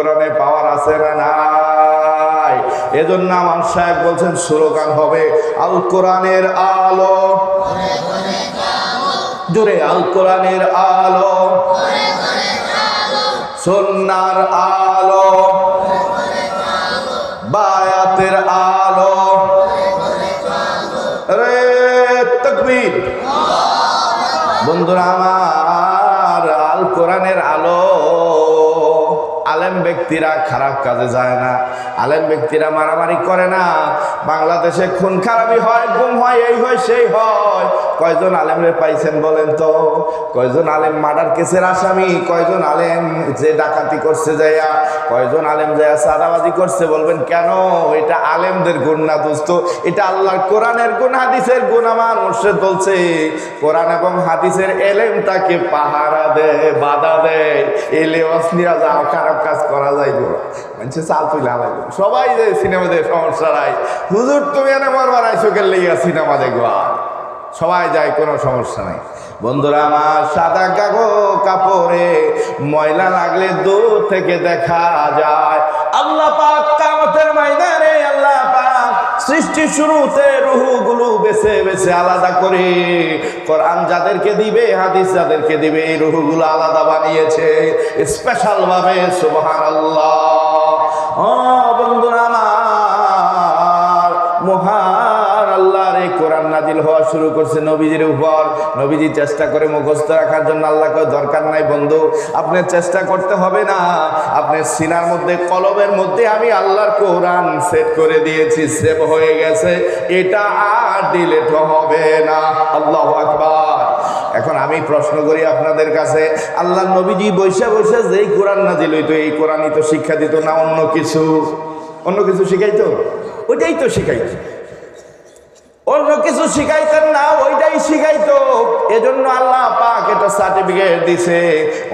কোরআনে পাওয়ার আছে না নাই? এজন্য আমার সাহেব বলছেন, স্লোগান হবে, আল কোরআনের আলো। জোরে, আল কোরআনের আলো। সন্ন্যার আলো। বায়াতের আলো। রে, তকবীর। বন্ধুরা খারাপ কাজে যায় না। আলেম ব্যক্তিরা মারামারি করে না। বাংলাদেশে খুন খারাপি হয়, গুম হয়, এই হয়, সেই হয়। কয়জন আলেমরে পাইছেন বলেন তো? কয়জন আলেম মার্ডার কেসের আসামি? কয়জন আলেম যে ডাকাতি করছে যাইয়া? কয়জন আলেম যাইয়া সাদাবাজি করছে বলবেন, কেন? এটা আলেমদের গুণ না দোস্ত। এটা আল্লাহর কোরআনের গুণ, হাদিসের গুণ, আমার মুর্শেদ বলছে। কোরআন এবং হাদিসের এলেমটাকে পাহারা দেয় বাধা দেয় এলে অসনিয়া যাও খারাপ কাজ করা যাইব মানুষে চাল তুলে হালাইব সবাই যে সিনেমা দেখে সমস্যা নাই। হুজুর, তুমি এনে মরবার আইসো গেলে সিনেমা দেখবা? সবাই যায়, কোনো সমস্যা নাই। বন্ধুরা, আমার সাদা কাগো কাপড়ে ময়লা লাগলে দূর থেকে দেখা যায়। আল্লাহ পাক কামতের ময়দানে আল্লাহ পাক সৃষ্টি শুরুতে রুহুগুলো বেছে বেছে আলাদা করে কোরআন যাদেরকে দিবে, হাদিস যাদেরকে দিবে, এই রুহুগুলো আলাদা বানিয়েছে স্পেশাল ভাবে সুবহান আল্লাহ ও বন্ধুরা, আমার মহান শুরু করছে নবীজির উপর। নবীজি চেষ্টা করে মুখস্থ রাখার জন্য আল্লাহকে দরকার নাই, বন্ধু। আপনি চেষ্টা করতে হবে না। আপনি সিনার মধ্যে কলমের মধ্যে আমি আল্লাহর কোরআন সেট করে দিয়েছি, সেভ হয়ে গেছে। এটা আর ডিলেট হবে না। আল্লাহ আকবার। এখন আমি প্রশ্ন করি আপনাদের কাছে, আল্লাহ নবীজি বৈশা বৈশা যেই কোরআন না নাজিল হইতো, এই কোরআনই তো শিক্ষা দিত না অন্য কিছু? অন্য কিছু শিখাইতো? ওইটাই তো শিখাইতো। অন্য কিছু শিখাইতেন না, ওইটাই শিখাইতো। এজন্য আল্লাহ পাক এটা সার্টিফিকেট দিছে।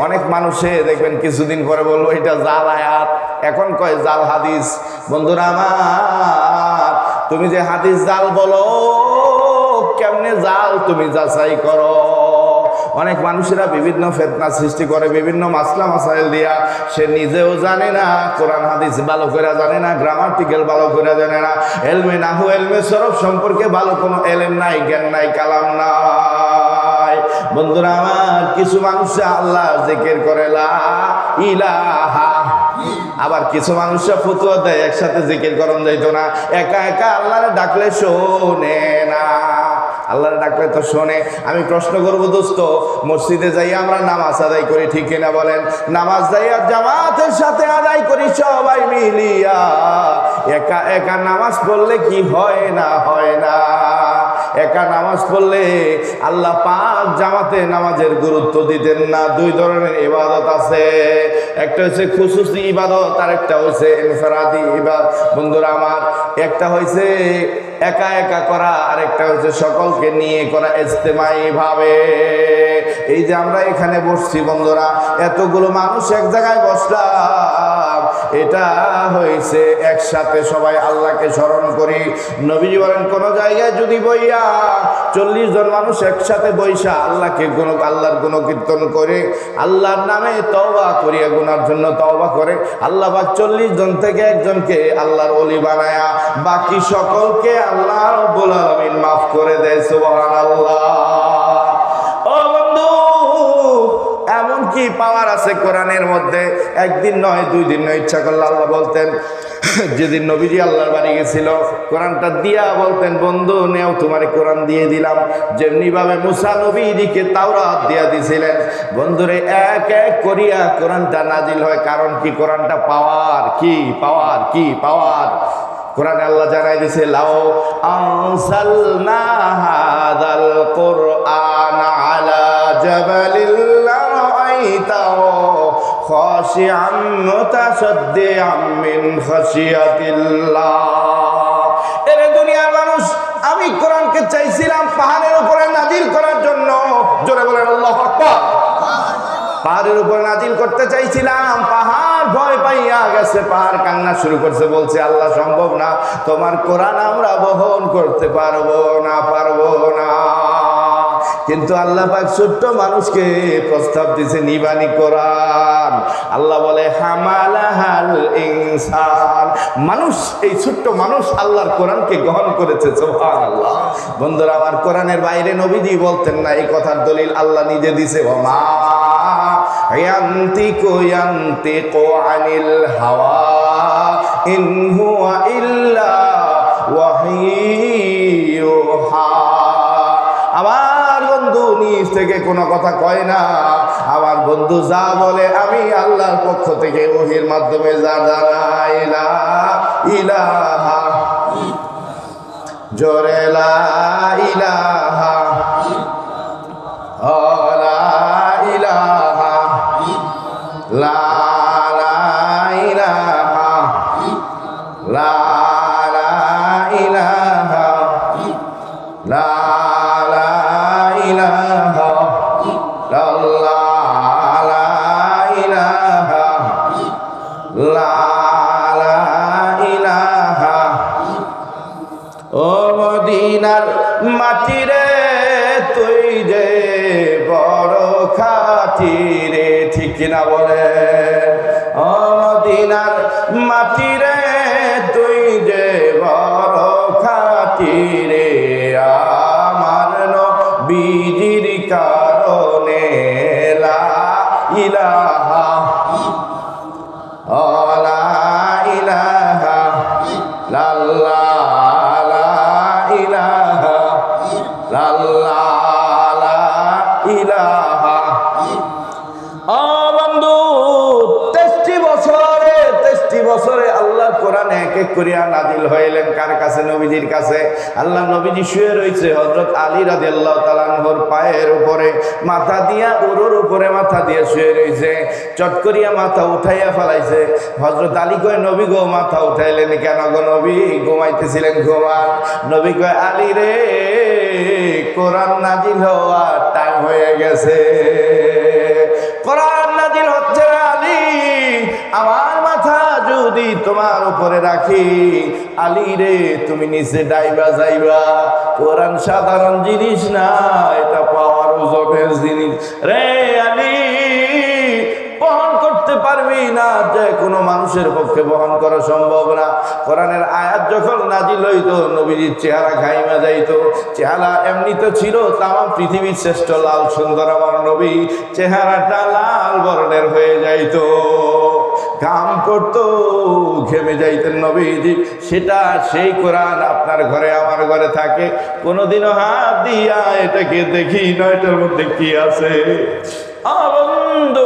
অনেক মানুষে দেখবেন কিছুদিন পরে বলব এটা জাল আয়াত এখন কয়, জাল হাদিস। বন্ধুরা আমার, তুমি যে হাদিস জাল বলো, কেমনে জাল তুমি যাচাই করো? অনেক মানুষেরা বিভিন্ন ফেতনা সৃষ্টি করে, বিভিন্ন মাসলা মাসাইল দিয়া। সে নিজেও জানে না, কোরআন, হাদিস ভালো করে জানে না, গ্রামাটিক্যাল ভালো করে জানে না। এলমে নাহু এলমে সরব সম্পর্কে ভালো কোনো এলেম নাই, জ্ঞান নাই, কালাম নাই। বন্ধুরা আমার, কিছু মানুষ আল্লাহ জিকির করে, লা ইলাহা। আবার কিছু মানুষরা দেয়, একসাথে জিকির করন যাইতো না। একা একা আল্লাহরে ডাকলে শোনে না। আল্লাহরে ডাকলে তো শোনে। আমি প্রশ্ন করব, দোস্ত, মসজিদে যাই আমরা নামাজ আদায় করি ঠিক কিনা বলেন? নামাজ যাইয়া জামাতের সাথে আদায় করি সবাই মিলিয়া। একা একা নামাজ পড়লে কি হয় না হয় না? একা নামাজ পড়লে আল্লাহ পাক জামাতে নামাজের গুরুত্ব দিতেন না। দুই ধরনের ইবাদত আছে। একটা হচ্ছে খুশুসি ইবাদত আর একটা হচ্ছে ইনফরাদি ইবাদ বন্ধুরা আমার, একটা হয়েছে একা একা করা আর একটা হচ্ছে সকলকে নিয়ে করা ইজতেমাই ভাবে এই যে আমরা এখানে বসছি বন্ধুরা, এতগুলো মানুষ এক জায়গায় বসলাম। এটা হয়েছে একসাথে সবাই আল্লাহকে স্মরণ করি। নবীজি বলেন, কোন জায়গায় যদি বইয়া চল্লিশ জন মানুষ একসাথে বৈশা আল্লাহকে গুণ আল্লাহর গুণ কীর্তন করে, আল্লাহর নামে তওবা করিয়া গুনার জন্য তওবা করে, আল্লাহ বা চল্লিশ জন থেকে একজনকে আল্লাহর অলি বানায়া বাকি সকলকে আল্লাহ রব্বুল মাফ করে দেয়, সুবহানাল্লাহ। ও এমন কি পাওয়ার আছে কোরআনের মধ্যে। একদিন নয়, দুই দিন নয়, ইচ্ছা করলে আল্লাহ বলতেন, যেদিন নবীজি আল্লাহর বাড়ি গেছিল, কোরআনটা দিয়া বলতেন, বন্ধু, নেও তোমার কোরআন দিয়ে দিলাম। যেমনি ভাবে মুসা নবীজিকে তাওরাত দিয়া দিছিলেন। বন্ধুরে, এক এক করিয়া কোরআনটা নাজিল হয়, কারণ কি কোরআনটা পাওয়ার কি পাওয়ার কি, পাওয়ার? কোরআন আল্লাহ জানাই দিছে, লাও আনসালনা হাদাল কোরআন আলা জাবালিল আমি কোরআনকে চাইছিলাম পাহাড়ের উপরে নাজিল করার জন্য। জোরে বলেন পাহাড়ের উপর নাজিল করতে চাইছিলাম, পাহাড় ভয় পাইয়া গেছে, পাহাড় কান্না শুরু করছে, বলছে, আল্লাহ, সম্ভব না, তোমার কোরআন আমরা বহন করতে পারব না পারব না। কিন্তু আল্লাহ পাক ছোট্ট মানুষকে প্রস্তাব দিছে নিবানি কোরআন। আল্লাহ বলে, হামালাহাল ইনসান। মানুষ, এই ছোট্ট মানুষ আল্লাহর কোরআনকে গ্রহণ করেছে, সুবহানাল্লাহ। বন্ধুরা, আমার কোরআনের বাইরে নবীজি বলতেন না, এই কথার দলিল আল্লাহ নিজে দিছে ওমা ইয়ান্তিকু ইয়ান্তিকু আনিল হাওয়া, ইন হুয়া ইল্লা ওয়াহিয়ুহা থেকে কোনো কথা কয় না। আমার বন্ধু যা বলে আমি আল্লাহর পক্ষ থেকে ওহির মাধ্যমে যা জানাই লা ইলাহা, জোরে লা ইলাহা। লা ইলাহা লাল্লাহ করিয়া নাজিল হইলেন কার কাছে? নবীজির কাছে। আল্লাহ নবীজি শুয়ে রয়েছে। হজরত আলী রাজি আল্লাহ তালানহর পায়ের উপরে মাথা দিয়া, উরুর উপরে মাথা দিয়ে শুয়ে রয়েছে। চট করিয়া মাথা উঠাইয়া ফেলাইছে। হজরত আলী কয়, নবী গো, মাথা উঠাইলেন কেন গো নবী? ঘুমাইতেছিলেন, ঘুমান। নবী কয়, আলী রে, কোরআন নাজিল হওয়ার টাইম হয়ে গেছে। কোরআন যদি তোমার উপরে রাখি, আলী রে, তুমি নিচে ডাইবা যাইবা। কোরআন সাধারণ জিনিস না, এটা পাওয়ার ওজনের জিনিস। রে আলী, বহন করতে পারবি না, যে কোনো মানুষের পক্ষে বহন করা সম্ভব না। কোরআনের আয়াত যখন নাজিল হইতো, নবীজির চেহারা খাইমা যাইতো। চেহারা এমনি তো ছিল, তামাম পৃথিবীর শ্রেষ্ঠ লাল সুন্দর আমার নবী। চেহারাটা লাল বর্ণের হয়ে যাইতো। কাম করত, ঘেমে যাইতেন নবীজি। সেটা সেই কোরআন আপনার ঘরে, আমার ঘরে থাকে। কোনোদিনও হাত দিয়া এটাকে দেখি, নয়টার মধ্যে কি আছে? আনন্দ,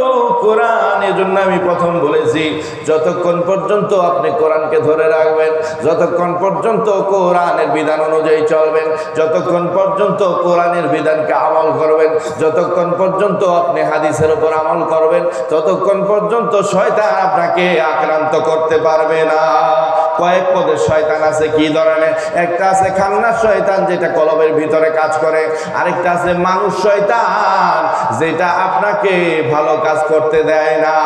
কোরআন, এজন্য আমি প্রথম বলেছি, যতক্ষণ পর্যন্ত আপনি কোরআনকে ধরে রাখবেন, যতক্ষণ পর্যন্ত কোরআনের বিধান অনুযায়ী চলবেন, যতক্ষণ পর্যন্ত বিধানকে আমল করবেন, যতক্ষণ পর্যন্ত আপনি হাদিসের উপর আমল করবেন, ততক্ষণ পর্যন্ত শয়তান আপনাকে আক্রান্ত করতে পারবে না। কয়েক পদের শয়তান আছে কি ধরনের? একটা আছে খান্নার শয়তান যেটা কলবের ভিতরে কাজ করে, আরেকটা আছে মানুষ শয়তান যেটা আপনাকে ভালো কাজ করতে দেয় না।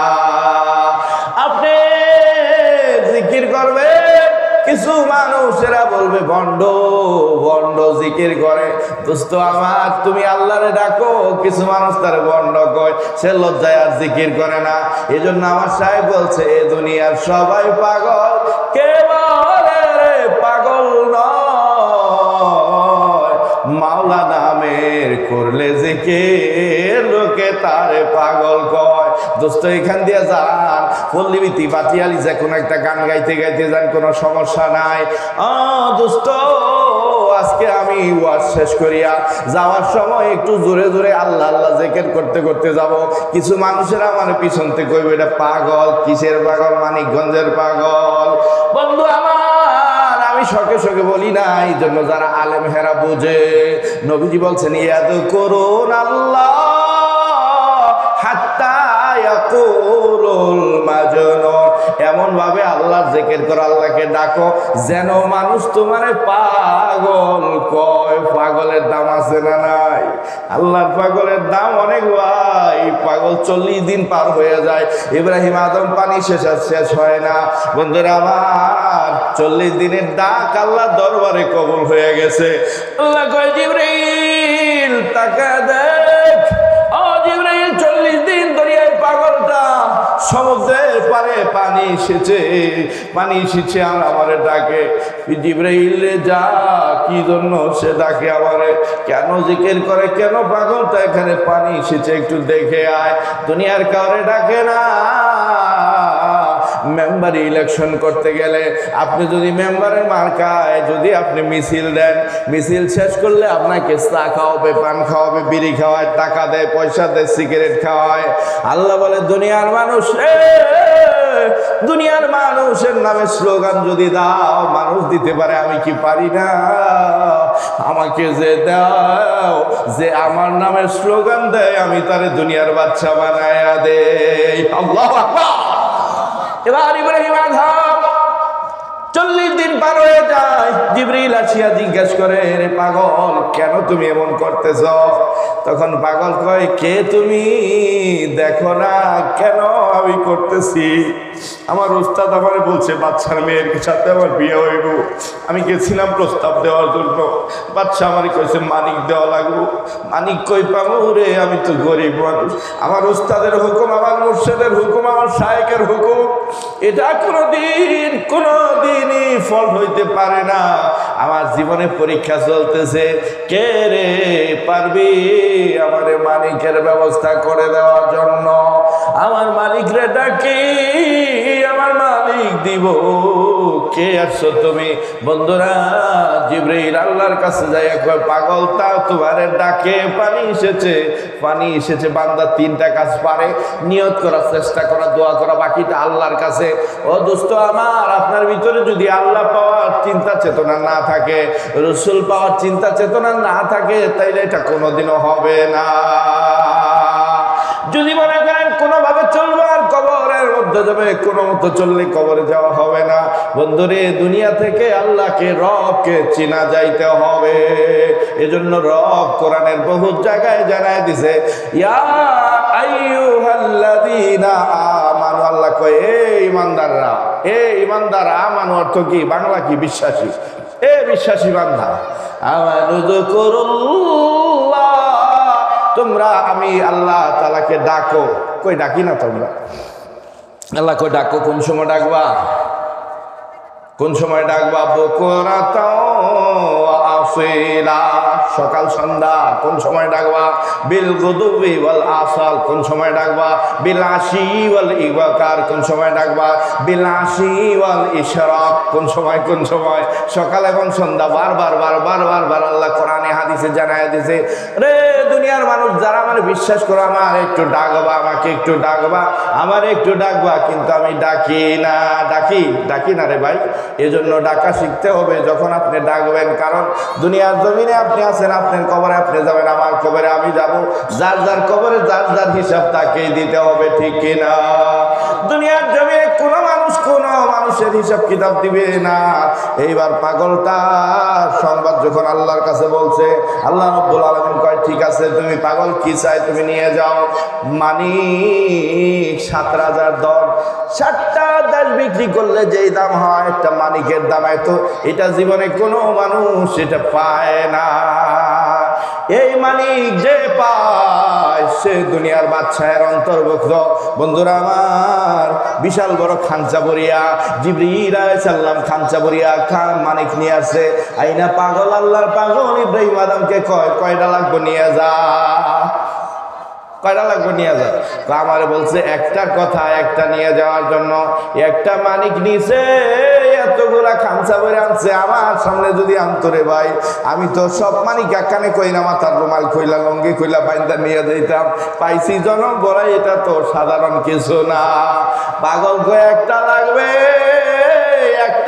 আপনি জিকির করবেন, কিছু মানুষেরা বলবে বন্ড বন্ড জিকির করে। দোস্ত আমার, তুমি আল্লাহরে ডাকো, কিছু মানুষ তার বন্ড কয়, সে লজ্জায় আর জিকির করে না। এই জন্য আমার সাহেব বলছে, এ দুনিয়ার সবাই পাগল, কে মাওলা নামের করলে যে কে লোকে তারে পাগল কয়। দোস্ত, এখান দিয়ে যান। পল্লীবিতি বাতিয়ালি যে কোনো একটা গান গাইতে গাইতে যান, কোনো সমস্যা নাই। আ, দোস্ত, আজকে আমি ওয়াজ শেষ করিয়া যাওয়ার সময় একটু জোরে জোরে আল্লাহ আল্লাহ জেকের করতে করতে যাব। কিছু মানুষেরা আমার থেকে কইবে, এটা পাগল, কিসের পাগল? মানিকগঞ্জের পাগল? বন্ধু, আমার আমি শখে শখে বলি না এই জন্য যারা আলেম হেরা বোঝে। নবীজি বলছেন ইয়াদ করুন আল্লাহ ভাবে আল্লাহ জেকের করো আল্লাহকে ডাকো, যেন মানুষ তোমারে পাগল কয়, পাগলের দাম আছে না নাই? আল্লাহর পাগলের দাম অনেক ভাই, পাগল চল্লিশ দিন পার হয়ে যায়, ইব্রাহিম আদম পানি শেষ শেষ হয় না। বন্ধুরা আমার চল্লিশ দিনের ডাক আল্লাহ দরবারে কবুল হয়ে গেছে। আল্লাহ কয়, জিবরিল তাকা দেখ সমুদ্রের পারে পানি এসেছে পানি এসেছে আর আমারে ডাকে। জিব্রাইল যা, কি জন্য সে ডাকে আমারে? কেন জিকির করে, কেন পাগলটা এখানে পানি এসেছে? একটু দেখে আয়। দুনিয়ার কাউরে ডাকে না। মেম্বার ইলেকশন করতে গেলে আপনি যদি মেম্বারের মার্কায় যদি আপনি মিছিল দেন, মিছিল শেষ করলে আপনাকে চা খাওয়াবে, পান খাওয়াবে, বিড়ি খাওয়ায়, টাকা দেয়, পয়সা দেয় সিগারেট খাওয়ায়। আল্লাহ বলে, দুনিয়ার মানুষ দুনিয়ার মানুষের নামে স্লোগান যদি দাও, মানুষ দিতে পারে, আমি কি পারি না? আমাকে যে দাও, যে আমার নামে স্লোগান দেয়, আমি তারে দুনিয়ার বাচ্চা বানায়া দে আল্লাহ এবার ইব্রাহিম আধাম চল্লিশ দিন পার হয়ে যায়। জিবরিল আসিয়া জিজ্ঞেস করে, রে পাগল, কেন তুমি এমন করতেছ? তখন পাগল কয়, কে তুমি? দেখো না, কেন আমি করতেছি? আমার উস্তাদ আমার বলছে, বাচ্চার মেয়ের সাথে আমার বিয়ে হইব। আমি গেছিলাম প্রস্তাব দেওয়ার জন্য। বাচ্চা আমার কইছে, মানিক দেওয়া লাগবো। মানিক কই পাবো রে? আমি তো গরিব মানুষ। আমার উস্তাদের হুকুম, আমার মুর্শেদের হুকুম, আমার শায়েকের হুকুম। এটা কোনোদিন কোনোদিনই ফল হইতে পারে না। আমার জীবনে পরীক্ষা চলতেছে, কে রে পারবি আমারে মানিকের ব্যবস্থা করে দেওয়ার জন্য? আমার মালিক রে ডাকি, আমার মালিক দিব। কে আসছো তুমি? বন্ধুরা, জিব্রাইল আল্লাহর কাছে যাই একবার পাগল, তা তোমারে ডাকে। পানি এসেছে পানি এসেছে, বান্দা তিনটা কাজ পারে, নিয়ত করার চেষ্টা করা, দোয়া করা, বাকিটা আল্লাহর কাছে। ও দোস্ত আমার, আপনার ভিতরে যদি আল্লাহ পাওয়ার চিন্তা চেতনা না থাকে, রসুল পাওয়ার চিন্তা চেতনা না থাকে, তাইলে এটা কোনোদিনও হবে না। যদি মনে করেন চলবো কবরের মধ্যে যাবে, কোনো মতো চললে কবরে যাওয়া হবে না। বন্ধুরে, দুনিয়া থেকে আল্লাহকে, রবকে চেনা যাইতে হবে। এজন্য রব কোরআনের বহু জায়গায় জানায় দিছে আল্লাহ কয়, এ ইমানদাররা, এ ইমানদার, আমানু অর্থ কি? বাংলা কি? বিশ্বাসী? এ বিশ্বাসী বান্দা, আমানু তোমরা, আমি আল্লাহ তালাকে ডাকো। কই ডাকি না তোমরা? আল্লাহ কই ডাকো? কোন সময় ডাকবা? কোন সময় ডাকবা? বকরা আসিলা। সকাল সন্ধ্যা, কোন সময় ডাকবা? বিল গুদুবি ওয়াল আসাল, কোন সময় ডাকবা? বিল আশি ওয়াল ইবাকার, কোন সময় ডাকবা? বিল আশি ওয়াল ইশরাক, কোন সময় কোন সময়? সকাল এবং সন্ধ্যা, বারবার বারবার বারবার আল্লাহ কোরআনে, হাদিসে জানায় দিছে, রে দুনিয়ার মানুষ, যারা আমার বিশ্বাস করে, আমার একটু ডাকবা, আমাকে একটু ডাকবা, আমার একটু ডাকবা, কিন্তু আমি ডাকি না। ডাকি? ডাকি না রে ভাই। এজন্য ডাকা শিখতে হবে, যখন আপনি ডাকবেন, কারণ দুনিয়ার জমিনে আপনি আছেন আপনার কবরে, আপনি যাবেন, আমার কবরে আমি যাব। যার যার কবরে, যার যার হিসাব তাকেই দিতে হবে, ঠিক কিনা? দুনিয়ার জমিনে কোনো মানুষ কোন মানুষের হিসাব কিতাব দিবে না। এইবার পাগলটা সংবাদ যখন আল্লাহর কাছে বলছে, আল্লাহ রব্বুল আলমিন কয়, ঠিক আছে, তুমি পাগল, কি চাই তুমি নিয়ে যাও। মানি সাত রাজার দর সাতটা দাস বিক্রি করলে যেই দাম হয়, একটা মানিকের দাম এত। এটা জীবনে কোনো মানুষ এটা পায় না। এই মানিক যে পায়, সে দুনিয়ার বাচ্চায়ের অন্তর্ভুক্ত। বন্ধুরা আমার, বিশাল বড় খাঞ্চা বরিয়া জিবরিল সাল্লাম খাঞ্চা বরিয়া খান মানিক নিয়ে আসে আইনা পাগল, আল্লাহর পাগল ইব্রাহিম আদমকে কয় কয়টা লাগবে নিয়ে যা। কয়টা লাগবে নিয়ে যা তো আমারে বলছে, একটা কথা, একটা নিয়ে যাওয়ার জন্য। একটা মানিক নিছে, এতগুলা খামসা করে আনছে। আমার সামনে যদি আনতরে ভাই, আমি তো সব মানিক এখানে কই না মাথার রুমাল কইলা লঙ্গি কইলা বাইন্দা নিয়ে দিতাম পাইছি জনক বড়াই, এটা তো সাধারণ কিছু না। পাগল কয়ে একটা লাগবে।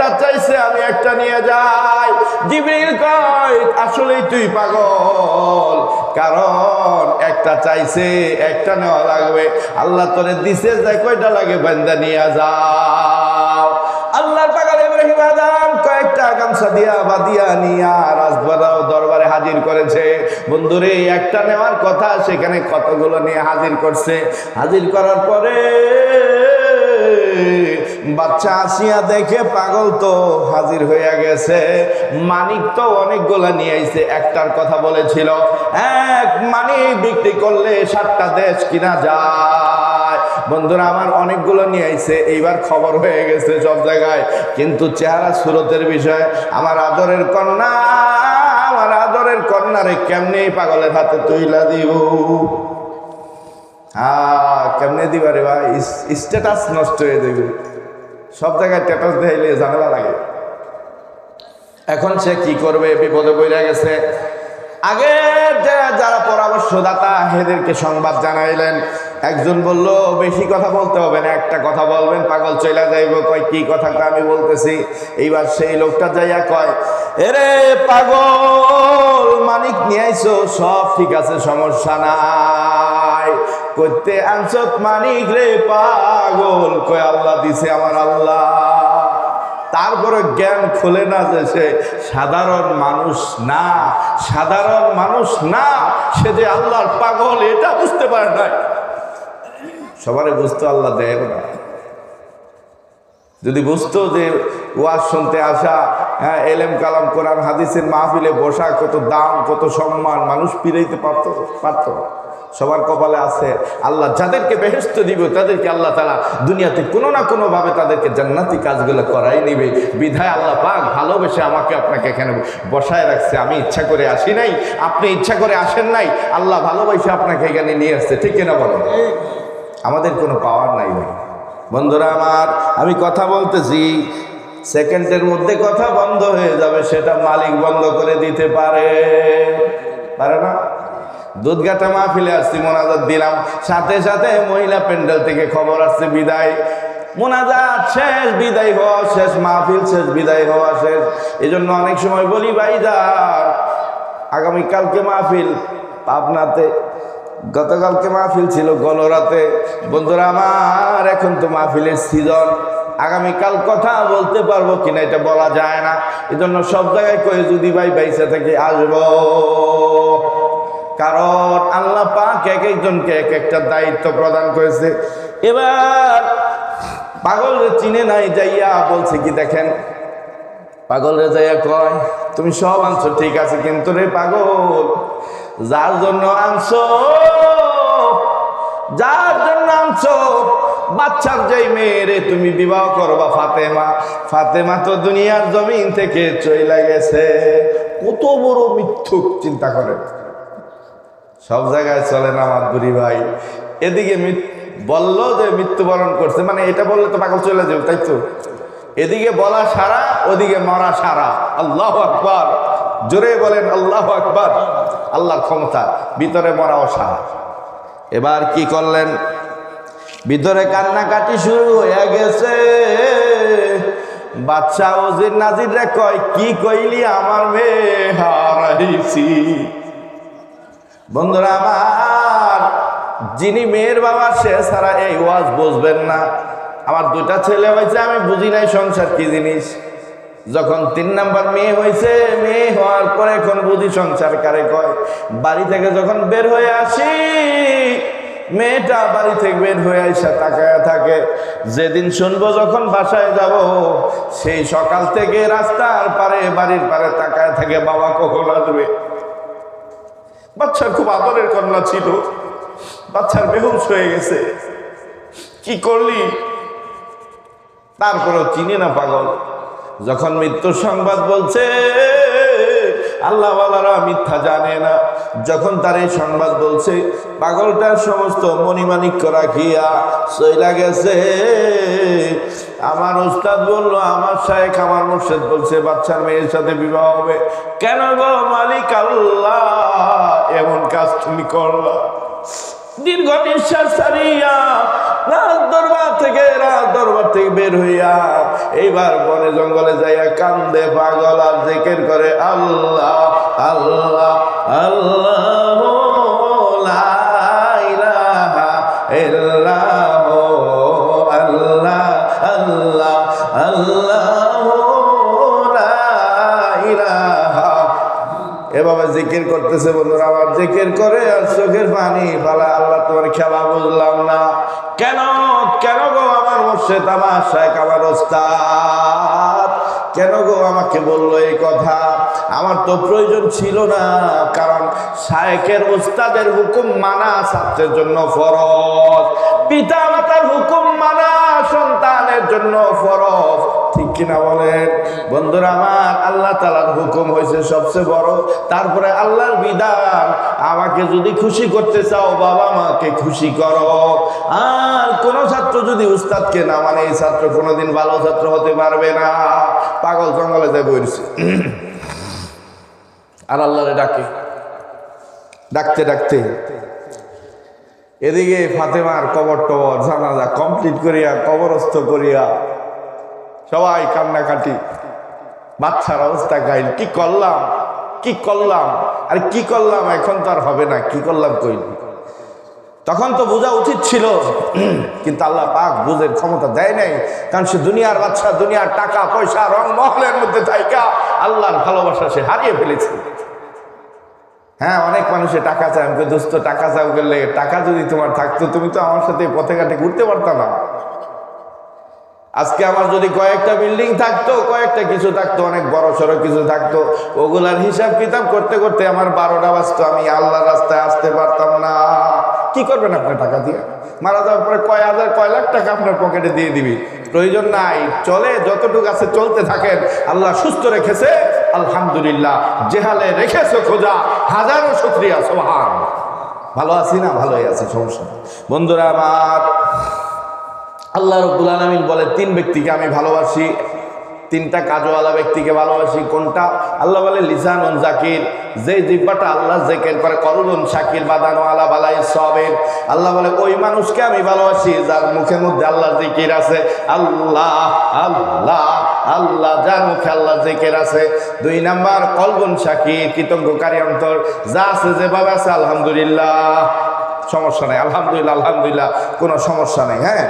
একটা চাইছে আমি একটা নিয়ে যাই। জিবরিল কয়, আসলেই তুই পাগল। কারণ একটা চাইছে, একটা নেওয়া লাগবে। আল্লাহ তোরে দিছে যে কয়টা লাগে বান্দা নিয়ে যাও। আল্লাহর পাগল ইব্রাহিম আদম কয়েকটা গামছা দিয়া বাদিয়া নিয়া রাজবাড়াও দরবারে হাজির করেছে। বন্ধুরে, একটা নেওয়ার কথা, সেখানে কতগুলো নিয়ে হাজির করছে। হাজির করার পরে বাচ্চা আসিয়া দেখে পাগল তো হাজির হইয়া গেছে। মানিক তো অনেকগুলা নিয়ে আইছে, একটার কথা বলেছিল, এক মানিক বিক্রি করলে সাতটা দেশ কিনা যায়? বন্ধুরা, আমার অনেকগুলো নিয়ে আইছে, এইবার খবর হয়ে গেছে সব জায়গায়। কিন্তু চেহারা সুরতের বিষয়, আমার আদরের কন্যা, আমার আদরের কন্যারে কেমনে পাগলের হাতে তুইলা দিব? হ্যাঁ কেমনে দিবা রে ভাই? স্ট্যাটাস নষ্ট হয়ে যাবে সব জায়গায় স্ট্যাটাস দিলে ঝামেলা লাগে। এখন সে কি করবে? বিপদে পড়ে গেছে। আগে যারা যারা পরামর্শদাতা এদেরকে সংবাদ জানাইলেন। একজন বলল, বেশি কথা বলতে হবে না, একটা কথা বলবেন, পাগল চলে যাইব। কয়, কি কথাটা আমি বলতেছি? এইবার সেই লোকটা যাইয়া কয়, এরে পাগল, মানিক নিয়ে আইসো সব ঠিক আছে, সমস্যা নাই। করতে আনছত মানিক রে পাগল। কয়, আল্লাহ দিছে আমার আল্লাহ। তারপরে জ্ঞান খুলে না যে সে সাধারণ মানুষ না, সাধারণ মানুষ না, সে যে আল্লাহর পাগল, এটা বুঝতে পারে না সবারই বুঝতো আল্লাহ দেয় না। যদি বুঝতো যে ওয়াজ শুনতে আসা হ্যাঁ এলেম কালাম কোরআন হাদিসের মাহফিলে বসা, কত দাম, কত সম্মান, মানুষ পিরাইতে পারত পারত সবার কপালে আছে। আল্লাহ যাদেরকে বেহেস্ত দিবে, তাদেরকে আল্লাহ তালা দুনিয়াতে কোনো না কোনোভাবে তাদেরকে জান্নাতি কাজগুলো করাই নিবে। বিধায় আল্লাহ পাক ভালোবেসে আমাকে আপনাকে এখানে বসায় রাখছে। আমি ইচ্ছা করে আসি নাই, আপনি ইচ্ছা করে আসেন নাই, আল্লাহ ভালোবেসে আপনাকে এখানে নিয়ে আসছে। ঠিক কিনা বলেন? আমাদের কোনো পাওয়ার নাই ভাই। বন্ধুরা আমার, আমি কথা বলতেছি, সেকেন্ডের মধ্যে কথা বন্ধ হয়ে যাবে, সেটা মালিক বন্ধ করে দিতে পারে। পারে না? দুধগাটা মাহফিলে আসছি, মোনাজাত দিলাম। সাথে সাথে মহিলা প্যান্ডেল থেকে খবর আসছে, বিদায়। মোনাজাত শেষ, বিদায় হওয়া শেষ, মাহফিল শেষ, বিদায় হওয়া শেষ। এই জন্য অনেক সময় বলি ভাইদার আগামীকালকে মাহফিল পাবনাতে। গতকালকে মাহফিল ছিল গলরাতে। বন্ধুরা আমার, এখন তো মাহফিলের সিজন। আগামীকাল কথা বলতে পারব কিনা এটা বলা যায় না। এই জন্য সব জায়গায় কয়ে যদি ভাই বাইসা থেকে আসব। কারণ আল্লাহ পাক এক একজনকে এক একটা দায়িত্ব প্রদান করেছে। এবার পাগল চিনে নাই, যাইয়া বলছে কি দেখেন? পাগল রে যাইয়া কয়, তুমি সব আনছো, ঠিক আছে, কিন্তু রে পাগল, যার জন্য আনছো, যার জন্য আনছো, বাচ্চার যেই মেয়েরে তুমি বিবাহ করবা ফাতেমা ফাতেমা তো দুনিয়ার জমিন থেকে চইলা গেছে। কত বড় মিথ্যুক চিন্তা করে। সব জায়গায় চলে না, আমার বুড়ি ভাই। এদিকে বলল যে মৃত্যুবরণ করছে। মানে এটা বললে তো পাগল চলে যাবে, তাই তো? এদিকে বলা সারা, ওদিকে মরা সারা। আল্লাহ আকবার। জোরে বলেন, আল্লাহ আকবার। আল্লাহর ক্ষমতা, ভিতরে মরাও সারা এবার কি করলেন? ভিতরে কান্নাকাটি শুরু হয়ে গেছে। বাচ্চা ওজির নাজির কয়, কি কইলি আমার মেয়ে? হারাইছি। বন্ধুরা আমার যিনি মেয়ের বাবা, সে ছাড়া এই ওয়াজ বুঝবেন না। আমার দুটা ছেলে হয়েছে, আমি বুঝি নাই সংসার কি জিনিস। যখন তিন নাম্বার মেয়ে হয়েছে, মেয়ে হওয়ার পরে এখন বুঝি সংসার কারে কয়। বাড়ি থেকে যখন বের হয়ে আসি, মেয়েটা বাড়ি থেকে বের হয়ে আসা তাকায় থাকে। যেদিন শুনব যখন বাসায় যাব, সেই সকাল থেকে রাস্তার পারে, বাড়ির পারে তাকায় থাকে, বাবা কখন আসবে? বাচ্চার খুব আদরের কন্যা ছিল। বাচ্চার বেহুশ হয়ে গেছে। কি করলি? তারপরেও চিনি না পাগল। যখন মৃত্যুর সংবাদ বলছে আল্লাহ মিথ্যা জানে না। যখন তার এই সংবাদ বলছে পাগলটার সমস্ত মণিমাণিক্য রাখিয়া সইলা গেছে। আমার উস্তাদ বলল, আমার শায়েখ, আমার মুর্শেদ বলছে, বাচ্চার মেয়ের সাথে বিবাহ হবে। কেন গো মালিক আল্লাহ? এমন কাজ তুমি করলা দীর্ঘ নিঃশ্বাস ছাড়িয়া রাজ দরবার থেকে রাজ দরবার থেকে বের হইয়া এইবার বনে জঙ্গলে যাইয়া কান্দে পাগল আর জেকের করে, আল্লাহ আল্লাহ আল্লাহ। জিকির করতেছে বন্ধুরা, আবার জিকির করে আর চোখের পানি ফালা, আল্লাহ তোমার খেলা বুঝলাম না। কেন? কেন গো আমার মোর্শেদ, আমার শেখ আমার ওস্তাদ? কেন গো আমাকে বলল এই কথা? আমার তো প্রয়োজন ছিল না, কারণ শায়েকের ওস্তাদের হুকুম মানা ছাত্রের জন্য ফরজ। পিতা মাতার হুকুম মানা সন্তানের জন্য ফরজ। কিনা বলেন? বন্ধুরা, আমার আল্লাহ তালার হুকুম হয়েছে সবচেয়ে বড়। তারপরে আল্লাহর বিধান, আমাকে যদি খুশি করতে চাও, বাবা মাকে খুশি করো। আর কোন ছাত্র যদি উস্তাদকে না মানে এই ছাত্র কোনোদিন ভালো ছাত্র হতে পারবে না। পাগল জঙ্গলে যাই বইছে আর আল্লাহরে ডাকে। ডাকতে ডাকতে। এদিকে ফাতেমার কবর টবর জানাজা কমপ্লিট করিয়া, কবরস্থ করিয়া সবাই কান্নাকাটি। বাচ্চার অবস্থা গাইল, কি করলাম? কি করলাম? আর কি করলাম? এখন তো আর হবে না, কি করলাম কইল তখন তো বোঝা উচিত ছিল, কিন্তু আল্লাহ পাক বুঝের ক্ষমতা দেয় নাই, কারণ সে দুনিয়ার বাচ্চা, দুনিয়ার টাকা, পয়সা, রং, মহলের মধ্যে থাইকা আল্লাহর ভালোবাসা সে হারিয়ে ফেলেছে। হ্যাঁ অনেক মানুষে টাকা চায়, আমাকে দোস্ত, টাকা চাও গেলে, টাকা যদি তোমার থাকতো, তুমি তো আমার সাথে পথে ঘাটে ঘুরতে পারতাম না। আজকে আমার যদি কয়েকটা বিল্ডিং থাকতো, কয়েকটা কিছু থাকতো, অনেক বড় সড়ো কিছু থাকতো, ওগুলার হিসাব কিতাব করতে করতে আমার বারোটা বাজতো, আমি আল্লাহ রাস্তায় আসতে পারতাম না। কি করবেন আপনার টাকা দিয়ে? মারা যাওয়ার পরে কয় হাজার, কয় লাখ টাকা আপনার পকেটে দিয়ে দিবি? প্রয়োজন নাই, চলে, যতটুকু আছে চলতে থাকেন। আল্লাহ সুস্থ রেখেছে, আলহামদুলিল্লাহ। জেহালে রেখেছে খোঁজা, হাজারো শুক্রিয়া সোহান ভালো আছি না? ভালোই আছি, সমস্যা বন্ধুরা আমার আল্লাহ রব্বুল আলমিন বলে, তিন ব্যক্তিকে আমি ভালোবাসি, তিনটা কাজওয়ালা ব্যক্তিকে ভালোবাসি, কোনটা? আল্লাহ বলে, লিসানুন জাকির, যে জিব্বাটা আল্লাহ জেকের করে করুন শাকির বাদানো আলা বালাই, সবের। আল্লাহ বলে, ওই মানুষকে আমি ভালোবাসি, যার মুখের মধ্যে আল্লাহ জিকির আছে। আল্লাহ আল্লাহ আল্লাহ, যার মুখে আল্লাহ জিকির আছে। দুই নাম্বার, কলবন শাকির কৃতজ্ঞকারী অন্তর, যা আছে যেভাবে আছে, আলহামদুলিল্লাহ। সমস্যা নেই, আলহামদুলিল্লাহ আলহামদুলিল্লাহ, কোনো সমস্যা নেই হ্যাঁ?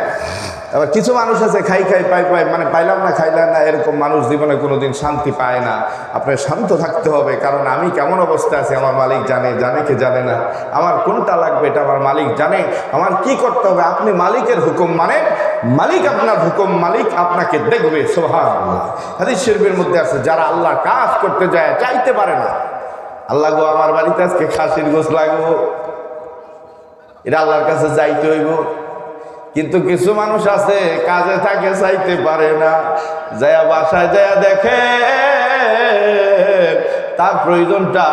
এবার কিছু মানুষ আছে, খাই খাই, পাই পাই মানে পাইলাম না, খাইলাম না, এরকম মানুষ জীবনে কোনোদিন শান্তি পায় না। আপনার শান্ত থাকতে হবে, কারণ আমি কেমন অবস্থা আছি, আমার মালিক জানে জানে কি জানে না। আমার কোনটা লাগবে, এটা আমার মালিক জানে। আমার কি করতে হবে? আপনি মালিকের হুকুম মানে মালিক আপনার হুকুম, মালিক আপনাকে দেখবে সোহান হাদিস শরীফের মধ্যে আছে, যারা আল্লাহ কাজ করতে যায়, চাইতে পারে না। আল্লাহ গো, আমার বাড়িতে আজকে খাসির গোস লাগবো। এটা আল্লাহর কাছে যাইতে হইব। কিন্তু কিছু মানুষ আছে, কাজে থাকে চাইতে পারে না। যায়া বাসায় যায়া দেখে, তার প্রয়োজনটা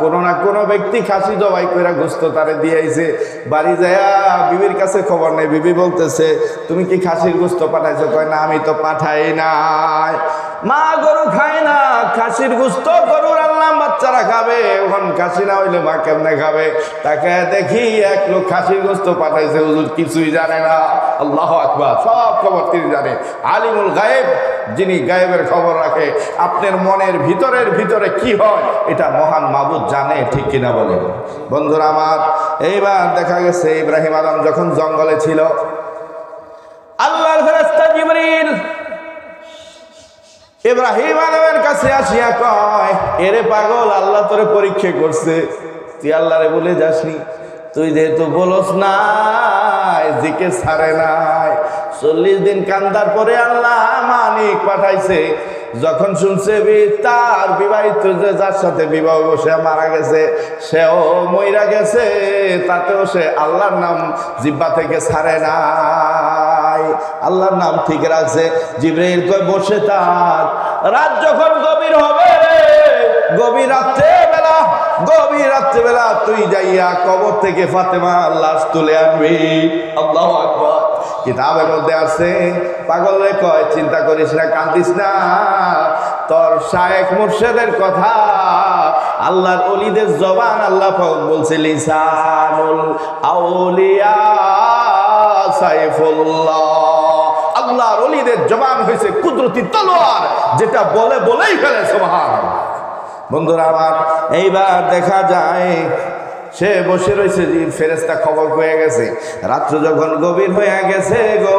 কোনো না কোনো ব্যক্তি খাসি জবাই করে গোস্ত তারে দিয়েছে বাড়ি যায়া বিবির কাছে খবর নেই, বিবি বলতেছে, তুমি কি খাসির গোস্ত পাঠাইছো? কয়, না, আমি তো পাঠাই নাই। মা গরু খায় না, খাসির গোস্ত, গরুর আনলাম বাচ্চারা খাবে। ওখান খাসি না হইলে মা কেমনে খাবে? তাকে দেখি এক লোক খাসির গোস্ত পাঠাইছে, হুজুর কিছুই জানে না। আল্লাহ আকবার, সব খবর তিনি জানে। আলিমুল গায়েব, যিনি গায়েবের খবর রাখে, আপনার মনের ভিতরের ভিতরে কি হয়, এটা মহান মাবুদ জানে, ঠিক কিনা বলে। বন্ধুরা আমার, এইবার দেখা গেছে ইব্রাহিম আলম যখন জঙ্গলে ছিল, আল্লাহর ফেরেশতা জিবরিল ইব্রাহিম আলমের কাছে আসিয়া কয়, এরে পাগল, আল্লাহ তোরে পরীক্ষা করছে। তুই আল্লাহরে বলে যাসনি। তুই যেহেতু বলস নাই, জিকে ছাড়ে নাই। চল্লিশ দিন কান্দার পরে আল্লাহ মানিক পাঠাইছে। যখন শুনছে তার বিবাহিত যে যার সাথে বিবাহ বসে মারা গেছে, সেও মইরা গেছে, তাতেও সে আল্লাহর নাম জিব্বা থেকে ছাড়ে নাই। আল্লাহর নাম ঠিক রাখছে। জিব্রাইল কয়, বসে থাক। রাত যখন গভীর হবে গভীর রাত্রে বেলা গভীর রাত্রে বেলা তুই যাইয়া কবর থেকে ফাতেমা লাশ তুলে আনবি। আল্লাহ আকবার। কিতাবের মধ্যে আছে, পাগল রে কয়, চিন্তা করিস না, কান্দিস না। তোর শায়েক মুর্শেদের কথা আল্লাহর অলিদের জবান আল্লাহ বলছে, লিসানুল আউলিয়া অলিদের জবান হয়েছে কুদরতি তলোয়ার, যেটা বলে বলেই ফেলে সোহান বন্ধুরা আমার, এইবার দেখা যায়, সে বসে রয়েছে ফেরেস্তা খবর হয়ে গেছে। রাত্র যখন গভীর হয়ে গেছে গো,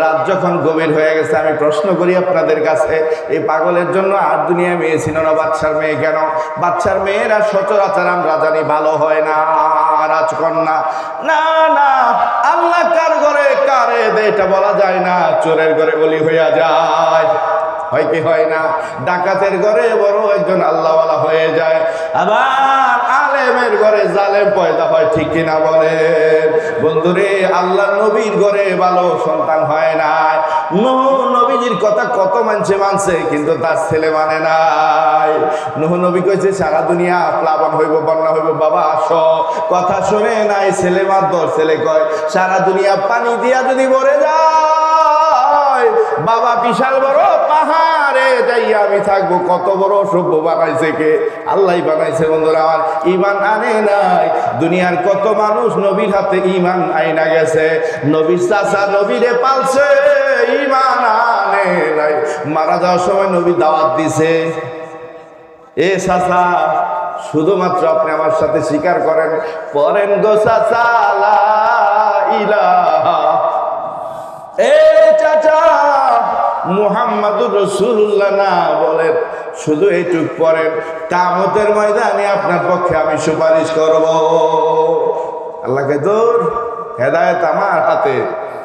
রাত যখন গভীর হয়ে গেছে, আমি প্রশ্ন করি আপনাদের কাছে, এই পাগলের জন্য আর দুনিয়া মেয়ে ছিল না, বাচ্চার মেয়ে কেন? বাচ্চার মেয়েরা সচরাচর আমরা জানি ভালো হয় না। রাজকন্যা। না না, আল্লাহ কার ঘরে, কারে এটা বলা যায় না। চোরের ঘরে বলি হইয়া যায়। হয় কি হয় না? ডাকাতের ঘরে বড় একজন আল্লাহওয়ালা হয়ে যায়। আবার আলেমের ঘরে জালেম পয়দা হয়, ঠিক কিনা বলে বন্ধুরে আল্লাহ নবীর ঘরে ভালো সন্তান হয় না নূহ নবীজির কথা কত মানছে মানছে, কিন্তু তার ছেলে মানে নাই। নূহ নবী কইছে, সারা দুনিয়া প্লাবন হইব, বন্যা হইব, বাবা, আসো। কথা শুনে নাই, ছেলে মাত্র ছেলে কয়, সারা দুনিয়া পানি দিয়া যদি ভরে যায়, বাবা বিশাল বড় পাহাড়ে যাইয়া আমি থাকব, কত বড় সভ্য বানাইছে কে? আল্লাহ বানাইছে, বন্ধুরা, আমার ইমান আনে নাই। দুনিয়ার কত মানুষ নবীর হাতে ইমান আইনা গেছে, নবীর চাচা নবীরে পালছে ইমান আনে নাই, মারা যাওয়ার সময় নবী দাওয়াত দিছে। এ চাচা, শুধুমাত্র আপনি আমার সাথে স্বীকার করেন। পরেন গো লা এ না বলেন, শুধু এইটুক পরেন কামতের ময়দানে আপনার পক্ষে আমি সুপারিশ করব। আল্লাহকে দূর, হেদায়ত আমার হাতে।